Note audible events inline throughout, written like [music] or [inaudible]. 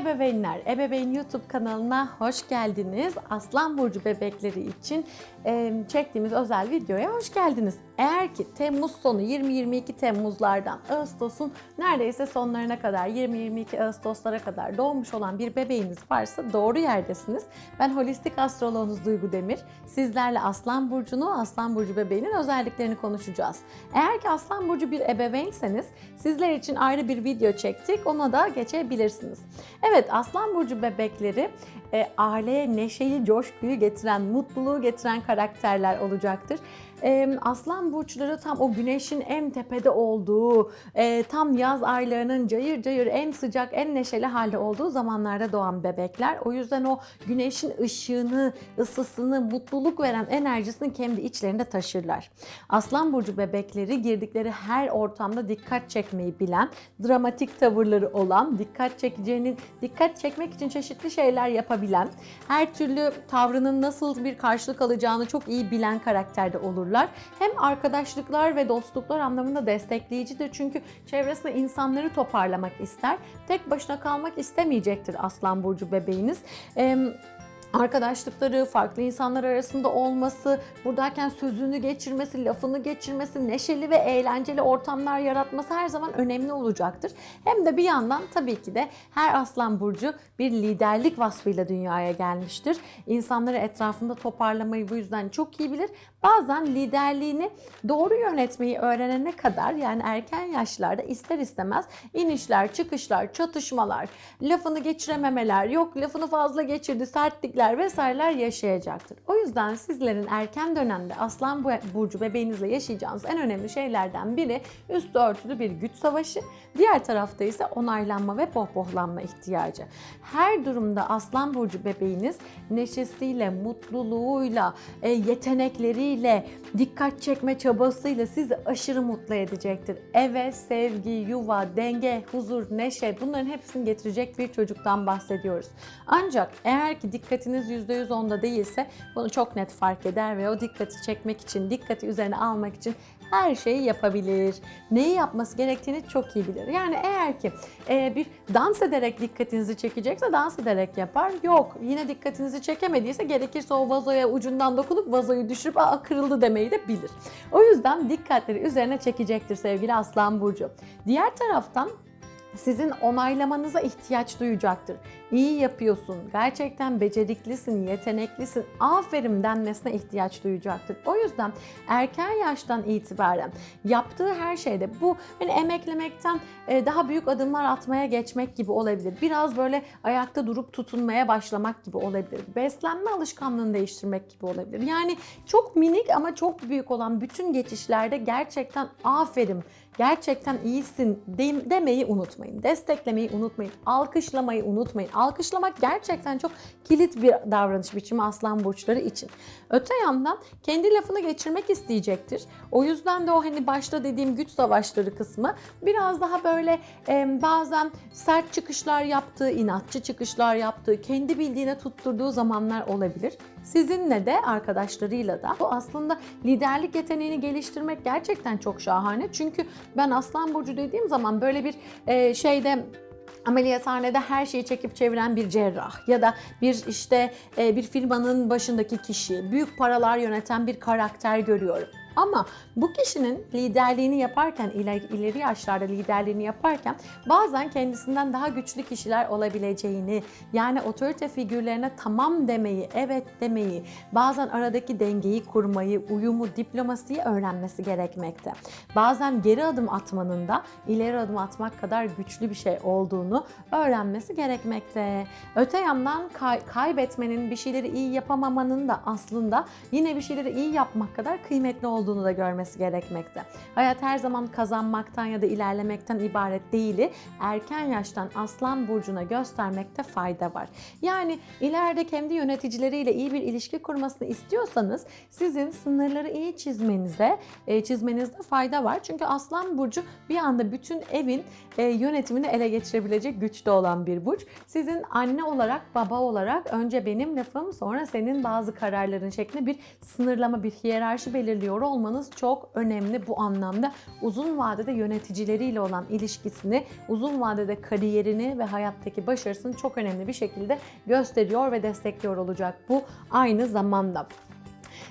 ebeveynler, Ebeveyn YouTube kanalına hoş geldiniz. Aslan Burcu bebekleri için çektiğimiz özel videoya hoş geldiniz. Eğer ki Temmuz sonu 20-22 Temmuzlardan Ağustos'un neredeyse sonlarına kadar 20-22 Ağustoslara kadar doğmuş olan bir bebeğiniz varsa doğru yerdesiniz. Ben holistik astroloğunuz Duygu Demir. Sizlerle Aslan Burcu'nu, Aslan Burcu bebeğinin özelliklerini konuşacağız. Eğer ki Aslan Burcu bir ebeveynseniz sizler için ayrı bir video çektik. Ona da geçebilirsiniz. Evet Aslan Burcu bebekleri e, aileye neşeyi, coşkuyu getiren, mutluluğu getiren karakterler olacaktır. E, Aslan burçları tam o güneşin en tepede olduğu, e, tam yaz aylarının cayır cayır en sıcak, en neşeli halde olduğu zamanlarda doğan bebekler. O yüzden o güneşin ışığını, ısısını, mutluluk veren enerjisini kendi içlerinde taşırlar. Aslan burcu bebekleri girdikleri her ortamda dikkat çekmeyi bilen, dramatik tavırları olan, dikkat çekeceğinin, dikkat çekmek için çeşitli şeyler yapabilen, her türlü tavrının nasıl bir karşılık alacağını çok iyi bilen karakterde olurlar. Hem arkadaşlıklar ve dostluklar anlamında destekleyicidir. Çünkü çevresinde insanları toparlamak ister. Tek başına kalmak istemeyecektir Aslan Burcu bebeğiniz. Ee, arkadaşlıkları, farklı insanlar arasında olması, buradayken sözünü geçirmesi, lafını geçirmesi, neşeli ve eğlenceli ortamlar yaratması her zaman önemli olacaktır. Hem de bir yandan tabii ki de her aslan burcu bir liderlik vasfıyla dünyaya gelmiştir. İnsanları etrafında toparlamayı bu yüzden çok iyi bilir. Bazen liderliğini doğru yönetmeyi öğrenene kadar yani erken yaşlarda ister istemez inişler, çıkışlar, çatışmalar, lafını geçirememeler, yok lafını fazla geçirdi, sertlikler vesaireler yaşayacaktır. O yüzden sizlerin erken dönemde Aslan Burcu bebeğinizle yaşayacağınız en önemli şeylerden biri üstü örtülü bir güç savaşı, diğer tarafta ise onaylanma ve pohpohlanma ihtiyacı. Her durumda Aslan Burcu bebeğiniz neşesiyle, mutluluğuyla, e, yetenekleriyle, dikkat çekme çabasıyla sizi aşırı mutlu edecektir. Eve sevgi, yuva, denge, huzur, neşe bunların hepsini getirecek bir çocuktan bahsediyoruz. Ancak eğer ki dikkatiniz %100 onda değilse bunu çok net fark eder ve o dikkati çekmek için, dikkati üzerine almak için her şeyi yapabilir. Neyi yapması gerektiğini çok iyi bilir. Yani eğer ki e, bir dans ederek dikkatinizi çekecekse dans ederek yapar. Yok yine dikkatinizi çekemediyse gerekirse o vazoya ucundan dokunup vazoyu düşürüp aa kırıldı demeyi de bilir. O yüzden dikkatleri üzerine çekecektir sevgili Aslan Burcu. Diğer taraftan sizin onaylamanıza ihtiyaç duyacaktır. İyi yapıyorsun, gerçekten beceriklisin, yeteneklisin, aferin denmesine ihtiyaç duyacaktır. O yüzden erken yaştan itibaren yaptığı her şeyde bu hani emeklemekten e, daha büyük adımlar atmaya geçmek gibi olabilir. Biraz böyle ayakta durup tutunmaya başlamak gibi olabilir. Beslenme alışkanlığını değiştirmek gibi olabilir. Yani çok minik ama çok büyük olan bütün geçişlerde gerçekten aferin gerçekten iyisin demeyi unutmayın. Desteklemeyi unutmayın. Alkışlamayı unutmayın. Alkışlamak gerçekten çok kilit bir davranış biçimi aslan burçları için. Öte yandan kendi lafını geçirmek isteyecektir. O yüzden de o hani başta dediğim güç savaşları kısmı biraz daha böyle e, bazen sert çıkışlar yaptığı, inatçı çıkışlar yaptığı, kendi bildiğine tutturduğu zamanlar olabilir. Sizinle de arkadaşlarıyla da bu aslında liderlik yeteneğini geliştirmek gerçekten çok şahane. Çünkü ben Aslan Burcu dediğim zaman böyle bir e, şeyde ameliyathanede her şeyi çekip çeviren bir cerrah ya da bir işte e, bir firmanın başındaki kişi, büyük paralar yöneten bir karakter görüyorum. Ama bu kişinin liderliğini yaparken, ileri yaşlarda liderliğini yaparken bazen kendisinden daha güçlü kişiler olabileceğini, yani otorite figürlerine tamam demeyi, evet demeyi, bazen aradaki dengeyi kurmayı, uyumu, diplomasiyi öğrenmesi gerekmekte. Bazen geri adım atmanın da ileri adım atmak kadar güçlü bir şey olduğunu öğrenmesi gerekmekte. Öte yandan kay- kaybetmenin, bir şeyleri iyi yapamamanın da aslında yine bir şeyleri iyi yapmak kadar kıymetli olduğunu olduğunu da görmesi gerekmekte. Hayat her zaman kazanmaktan ya da ilerlemekten ibaret değili erken yaştan Aslan burcuna göstermekte fayda var. Yani ileride kendi yöneticileriyle iyi bir ilişki kurmasını istiyorsanız sizin sınırları iyi çizmenize, e, çizmenizde fayda var. Çünkü Aslan burcu bir anda bütün evin e, yönetimini ele geçirebilecek güçte olan bir burç. Sizin anne olarak, baba olarak önce benim lafım sonra senin bazı kararların şeklinde bir sınırlama, bir hiyerarşi belirliyor olmanız çok önemli bu anlamda. Uzun vadede yöneticileriyle olan ilişkisini, uzun vadede kariyerini ve hayattaki başarısını çok önemli bir şekilde gösteriyor ve destekliyor olacak bu aynı zamanda.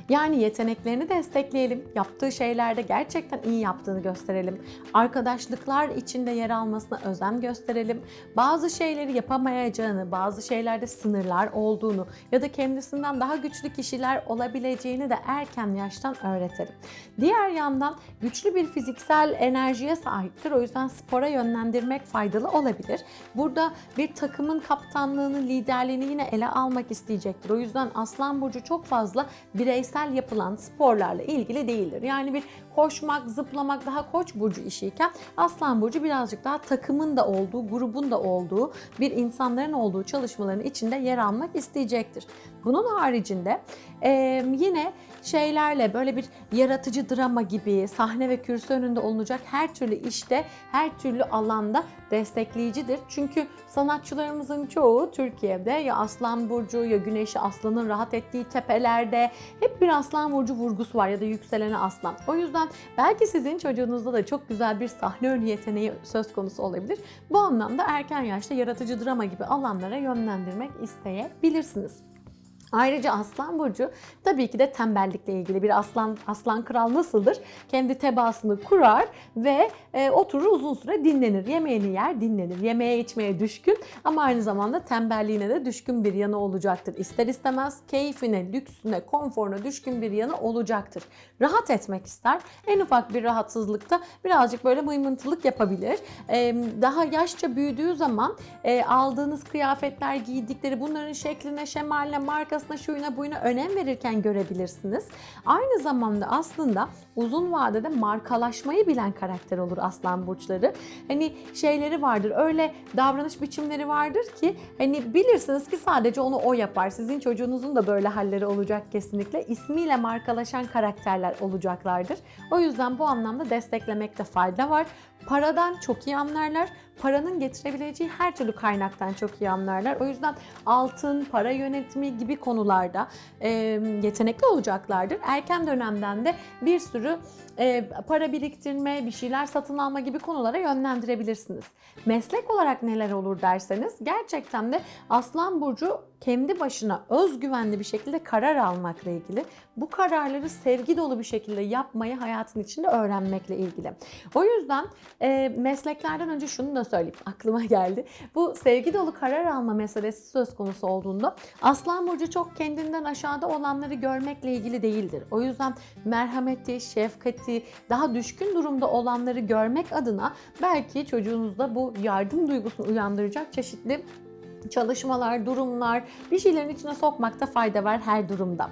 Yani yeteneklerini destekleyelim. Yaptığı şeylerde gerçekten iyi yaptığını gösterelim. Arkadaşlıklar içinde yer almasına özen gösterelim. Bazı şeyleri yapamayacağını, bazı şeylerde sınırlar olduğunu ya da kendisinden daha güçlü kişiler olabileceğini de erken yaştan öğretelim. Diğer yandan güçlü bir fiziksel enerjiye sahiptir. O yüzden spora yönlendirmek faydalı olabilir. Burada bir takımın kaptanlığını, liderliğini yine ele almak isteyecektir. O yüzden Aslan Burcu çok fazla bireysel yapılan sporlarla ilgili değildir. Yani bir koşmak, zıplamak daha koç burcu işiyken Aslan Burcu birazcık daha takımın da olduğu, grubun da olduğu, bir insanların olduğu çalışmaların içinde yer almak isteyecektir. Bunun haricinde e, yine şeylerle böyle bir yaratıcı drama gibi sahne ve kürsü önünde olunacak her türlü işte, her türlü alanda destekleyicidir. Çünkü sanatçılarımızın çoğu Türkiye'de ya Aslan Burcu ya Güneşi Aslan'ın rahat ettiği tepelerde hep bir Aslan Burcu vurgusu var ya da yükseleni Aslan. O yüzden belki sizin çocuğunuzda da çok güzel bir sahne önü yeteneği söz konusu olabilir. Bu anlamda erken yaşta yaratıcı drama gibi alanlara yönlendirmek isteyebilirsiniz. Ayrıca Aslan Burcu tabii ki de tembellikle ilgili bir aslan aslan kral nasıldır? Kendi tebaasını kurar ve e, oturur uzun süre dinlenir. Yemeğini yer, dinlenir. Yemeğe içmeye düşkün ama aynı zamanda tembelliğine de düşkün bir yanı olacaktır. İster istemez keyfine, lüksüne, konforuna düşkün bir yanı olacaktır. Rahat etmek ister. En ufak bir rahatsızlıkta birazcık böyle mıymıntılık yapabilir. E, daha yaşça büyüdüğü zaman e, aldığınız kıyafetler, giydikleri bunların şekline, şemaline, marka markasına şuyuna buyuna önem verirken görebilirsiniz. Aynı zamanda aslında uzun vadede markalaşmayı bilen karakter olur aslan burçları. Hani şeyleri vardır öyle davranış biçimleri vardır ki hani bilirsiniz ki sadece onu o yapar. Sizin çocuğunuzun da böyle halleri olacak kesinlikle. İsmiyle markalaşan karakterler olacaklardır. O yüzden bu anlamda desteklemekte fayda var. Paradan çok iyi anlarlar. Paranın getirebileceği her türlü kaynaktan çok iyi anlarlar. O yüzden altın, para yönetimi gibi konularda e, yetenekli olacaklardır. Erken dönemden de bir sürü e, para biriktirme, bir şeyler satın alma gibi konulara yönlendirebilirsiniz. Meslek olarak neler olur derseniz gerçekten de Aslan Burcu kendi başına özgüvenli bir şekilde karar almakla ilgili. Bu kararları sevgi dolu bir şekilde yapmayı hayatın içinde öğrenmekle ilgili. O yüzden e, mesleklerden önce şunu da söyleyeyim [laughs] aklıma geldi. Bu sevgi dolu karar alma meselesi söz konusu olduğunda Aslan Burcu çok kendinden aşağıda olanları görmekle ilgili değildir. O yüzden merhameti, şefkati, daha düşkün durumda olanları görmek adına belki çocuğunuzda bu yardım duygusunu uyandıracak çeşitli çalışmalar, durumlar, bir şeylerin içine sokmakta fayda var her durumda.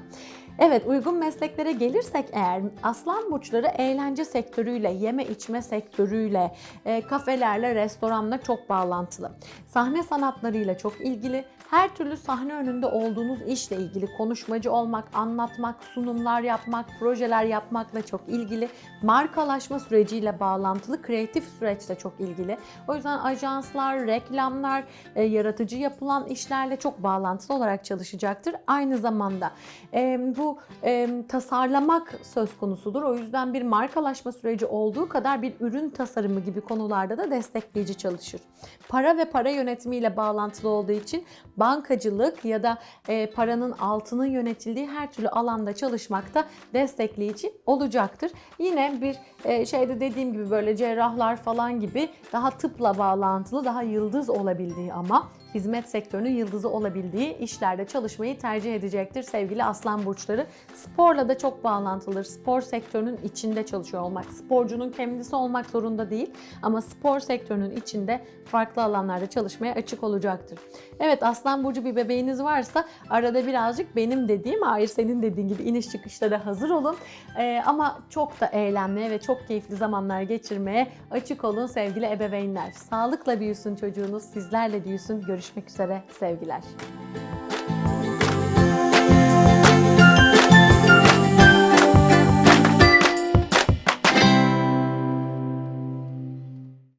Evet uygun mesleklere gelirsek eğer aslan burçları eğlence sektörüyle, yeme içme sektörüyle, e, kafelerle, restoranla çok bağlantılı. Sahne sanatlarıyla çok ilgili. Her türlü sahne önünde olduğunuz işle ilgili konuşmacı olmak, anlatmak, sunumlar yapmak, projeler yapmakla çok ilgili. Markalaşma süreciyle bağlantılı, kreatif süreçle çok ilgili. O yüzden ajanslar, reklamlar, e, yaratıcı yapılan işlerle çok bağlantılı olarak çalışacaktır. Aynı zamanda e, bu e, tasarlamak söz konusudur. O yüzden bir markalaşma süreci olduğu kadar bir ürün tasarımı gibi konularda da destekleyici çalışır. Para ve para yönetimiyle bağlantılı olduğu için bankacılık ya da e, paranın altının yönetildiği her türlü alanda çalışmakta destekleyici olacaktır. Yine bir e, şeyde dediğim gibi böyle cerrahlar falan gibi daha tıpla bağlantılı, daha yıldız olabildiği ama hizmet sektörünün yıldızı olabildiği işlerde çalışmayı tercih edecektir sevgili aslan burçları. Sporla da çok bağlantılıdır. Spor sektörünün içinde çalışıyor olmak. Sporcunun kendisi olmak zorunda değil ama spor sektörünün içinde farklı alanlarda çalışmaya açık olacaktır. Evet aslan burcu bir bebeğiniz varsa arada birazcık benim dediğim, hayır senin dediğin gibi iniş çıkışlara hazır olun. Ee, ama çok da eğlenmeye ve çok keyifli zamanlar geçirmeye açık olun sevgili ebeveynler. Sağlıkla büyüsün çocuğunuz, sizlerle büyüsün. Görüşmek üzere sevgiler.